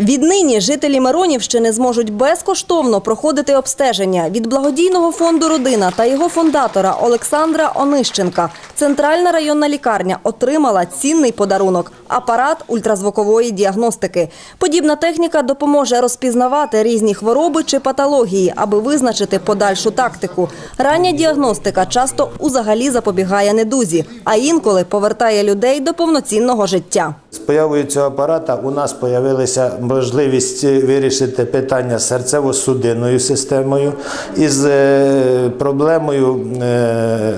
Віднині жителі Миронівщини зможуть безкоштовно проходити обстеження від благодійного фонду Родина та його фондатора Олександра Онищенка. Центральна районна лікарня отримала цінний подарунок апарат ультразвукової діагностики. Подібна техніка допоможе розпізнавати різні хвороби чи патології, аби визначити подальшу тактику. Рання діагностика часто узагалі запобігає недузі, а інколи повертає людей до повноцінного життя. З появою цього апарата у нас з'явилася можливість вирішити питання з серцево-судинною системою із е, проблемою е,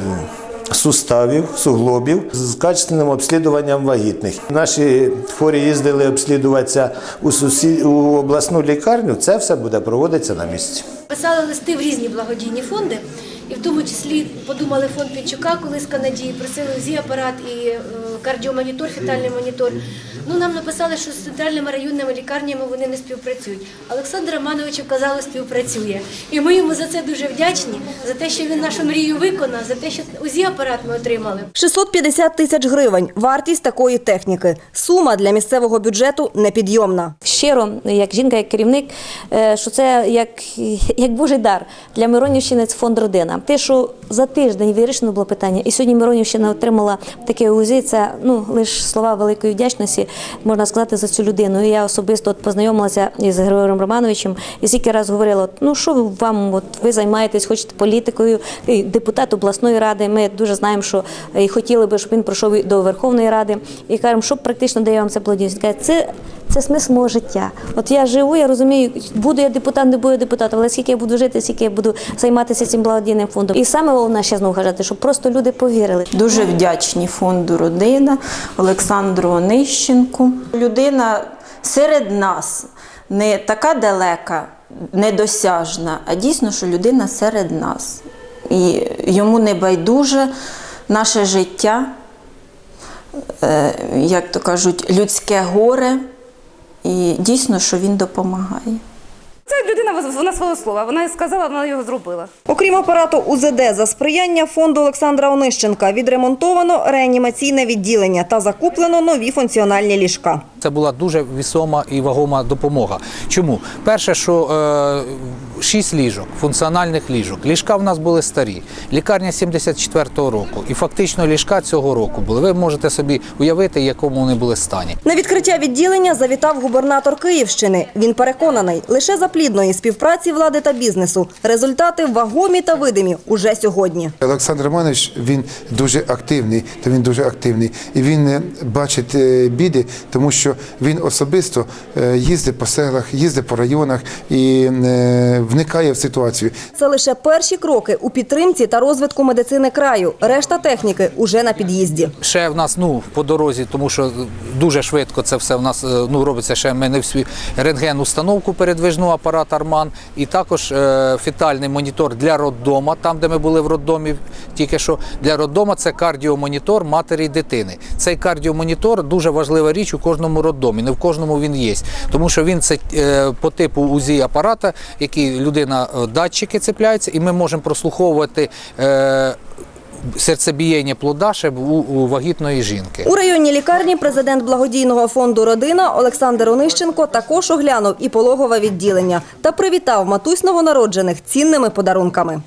суставів, суглобів з качественним обслідуванням вагітних. Наші хворі їздили обслідуватися у, сусід... у обласну лікарню. Це все буде проводитися на місці. Писали листи в різні благодійні фонди, і в тому числі подумали фонд Пінчука, коли з Канадії просили УЗІ апарат і е, кардіомонітор, фетальний монітор. Ну нам написали, що з центральними районними лікарнями вони не співпрацюють. Олександр Романович казали, співпрацює. І ми йому за це дуже вдячні, за те, що він нашу мрію виконав, за те, що УЗІ апарат ми отримали. 650 тисяч гривень – вартість такої техніки. Сума для місцевого бюджету непідйомна. щиро, як жінка, як керівник, е, що це як, як Божий дар для Миронівщини це фонд родина. Те, що за тиждень вирішено було питання, і сьогодні Миронівщина отримала таке УЗІ, це ну лише слова великої вдячності, можна сказати, за цю людину. І я особисто от познайомилася із Григорієм Романовичем і скільки раз говорила: ну що ви вам, от ви займаєтесь, хочете політикою, і депутат обласної ради. Ми дуже знаємо, що і хотіли би, щоб він пройшов до Верховної Ради. І кажемо, що практично дає вам це. Каже, Це це смисл мого життя. От я живу, я розумію, буду я депутат, не буду депутатом, але скільки я буду жити, скільки я буду займатися цим благодійним фондом. І саме головне ще знову кажати, щоб просто люди повірили. Дуже вдячні фонду Родина Олександру Онищенку. Людина серед нас не така далека, недосяжна, а дійсно, що людина серед нас. І йому не байдуже наше життя, е, як то кажуть, людське горе. І дійсно, що він допомагає. Це людина вона свого слова. Вона сказала, вона його зробила. Окрім апарату УЗД, за сприяння фонду Олександра Онищенка відремонтовано реанімаційне відділення та закуплено нові функціональні ліжка. Це була дуже вісома і вагома допомога. Чому? Перше, що е, шість ліжок, функціональних ліжок. Ліжка в нас були старі. Лікарня 74-го року. І фактично ліжка цього року були. Ви можете собі уявити, в якому вони були стані. На відкриття відділення завітав губернатор Київщини. Він переконаний, лише за плідної співпраці влади та бізнесу результати вагомі та видимі уже сьогодні. Олександр Романович він дуже активний, то він дуже активний, і він е, бачить е, біди, тому що він особисто е, їздить по селах, їздить по районах і е, вникає в ситуацію. Це лише перші кроки у підтримці та розвитку медицини краю. Решта техніки уже на під'їзді. Ще в нас ну по дорозі, тому що дуже швидко це все в нас е, ну робиться. Ще ми не всі рентген установку передвижну апарат Арман, і також е, фетальний монітор для роддома, там де ми були в роддомі. Тільки що для роддома це кардіомонітор матері і дитини. Цей кардіомонітор дуже важлива річ у кожному роддомі. Не в кожному він є, тому що він це е, по типу УЗІ апарата, який людина е, датчики цепляються, і ми можемо прослуховувати. Е, Серцебієння плода ще у вагітної жінки. У районній лікарні президент благодійного фонду Родина Олександр Онищенко також оглянув і пологове відділення та привітав матусь новонароджених цінними подарунками.